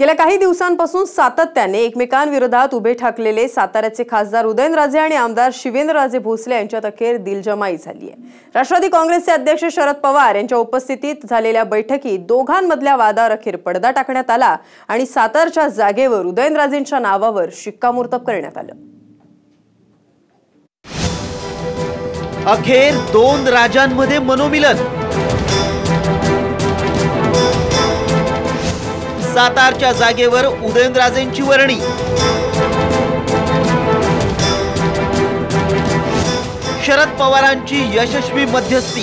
गेल्या काही दिवसांपासून सातत्याने एकमेकांविरोधात उभे ठाकलेले साताऱ्याचे खासदार उदयनराजे आणि आमदार शिवेंद्रराजे भोसले यांच्यात अखेर दिलजमाई झाली आहे. राष्ट्रवादी काँग्रेसचे अध्यक्ष शरद पवार यांच्या उपस्थितीत झालेल्या बैठकीत दोघांमधल्या वादावर अखेर पडदा टाकण्यात आला आणि सातारच्या जागेवर उदयनराजेंच्या नावावर शिक्कामोर्तब करण्यात आलं. अखेर दोन राजांमध्ये मनोमिलन. सातारच्या जागेवर उदयनराजेंची वर्णी. शरद पवारांची यशस्वी मध्यस्थी.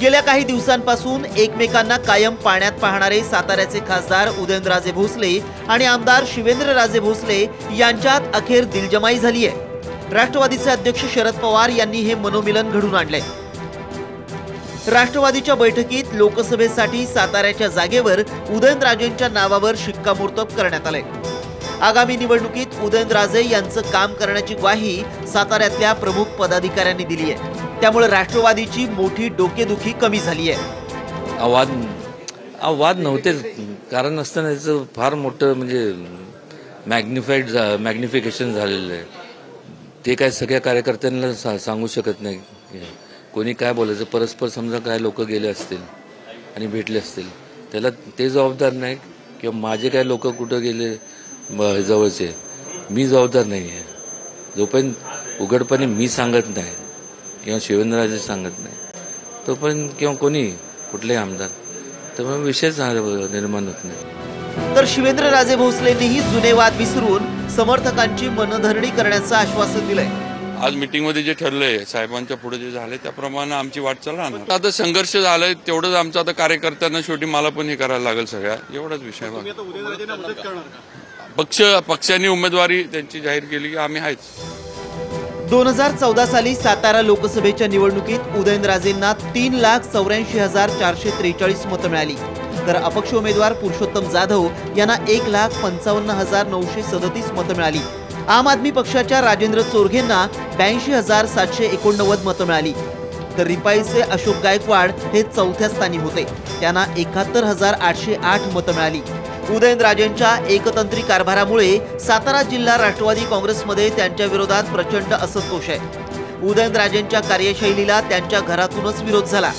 गेल्या काही दिवसांपासून एकमेकांना कायम पाण्यात पाहणारे साताऱ्याचे खासदार उदयनराजे भोसले आणि आमदार शिवेंद्रराजे भोसले यांच्यात अखेर दिलजमाई झाली आहे राष्ट्रवादीचे अध्यक्ष शरद पवार यांनी हे मनोमिलन घडून आणलंय. राष्ट्रवादीच्या बैठकीत लोकसभेसाठी साताऱ्याच्या जागेवर उदयनराजेंच्या नावावर शिक्कामोर्तब करण्यात आले आगामी निवडणुकीत उदयनराजे यांचं काम करण्याची ग्वाही साताऱ्यातल्या प्रमुख पदाधिकाऱ्यांनी दिली आहे. त्यामुळे राष्ट्रवादीची मोठी डोकेदुखी कमी झाली आहे. आवाद आवाद नव्हतेच कारण असताना याचं फार मोठं म्हणजे मॅग्निफाईड झा मॅग्निफिकेशन झालेलं आहे. ते काय सगळ्या कार्यकर्त्यांना सा सांगू शकत नाही. कोणी काय बोलायचं परस्पर समजा काय लोक गेले असतील आणि भेटले असतील त्याला ते जबाबदार नाही किंवा माझे काय लोक कुठं गेले जवळचे मी जबाबदार नाही आहे जोपर्यंत उघडपणे मी सांगत नाही किंवा शिवेंद्रराजे सांगत नाही तोपर्यंत किंवा कोणी कुठलेही आमदार त्यामुळे विषयच निर्माण होत नाही. तर शिवेंद्रराजे भोसलेंनीही जुने वाद विसरून समर्थकांची मनधरणी करण्याचं आश्वासन दिलंय. आज मीटिंगमध्ये जे ठरलंय साहेबांच्या पुढे जे झालंय त्याप्रमाणे आमची वाटचाल राहणार आता संघर्ष झालाय तेवढंच आमचं आता कार्यकर्त्यांना शेवटी मला पण हे करायला लागेल सगळ्या. एवढाच विषय. पक्ष पक्षांनी उमेदवारी त्यांची जाहीर केली की आम्ही आहेच. दोन हजार चौदा साली सातारा लोकसभेच्या निवडणुकीत उदयनराजेंना तीन लाख चौऱ्याऐंशी हजार चारशे त्रेचाळीस मतं मिळाली. तर अपक्ष उमेदवार पुरुषोत्तम जाधव यांना एक लाख पंचावन्न हजार नऊशे सदतीस मतं मिळाली. आम आदमी पक्षाच्या राजेंद्र चोरघेंना ब्याऐंशी हजार सातशे एकोणनव्वद मतं मिळाली. तर रिपाईचे अशोक गायकवाड हे चौथ्या स्थानी होते. त्यांना एकाहत्तर हजार आठशे आठ मतं मिळाली. उदयनराजेंच्या एकतंत्री कारभारामुळे सातारा जिल्हा राष्ट्रवादी काँग्रेसमध्ये त्यांच्या विरोधात प्रचंड असंतोष आहे. उदयनराजेंच्या कार्यशैलीला त्यांच्या घरातूनच विरोध झाला.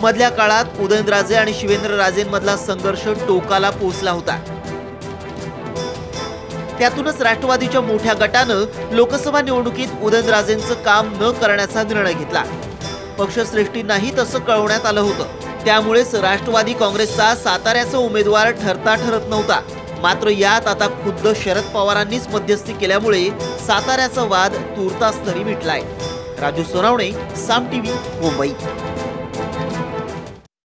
मधल्या काळात उदयनराजे आणि शिवेंद्रराजेंमधला संघर्ष टोकाला पोहोचला होता. त्यातूनच राष्ट्रवादीच्या मोठ्या गटानं लोकसभा निवडणुकीत उदयनराजेंचं काम न करण्याचा निर्णय घेतला. पक्षश्रेष्ठींनाही तसं कळवण्यात आलं होतं. त्यामुळेच राष्ट्रवादी काँग्रेसचा साताऱ्याचा उमेदवार ठरता ठरत नव्हता. मात्र यात आता खुद्द शरद पवारांनीच मध्यस्थी केल्यामुळे साताऱ्याचा वाद तूर्तास तरी मिटलाय. राजू सोनावणे साम टीव्ही मुंबई.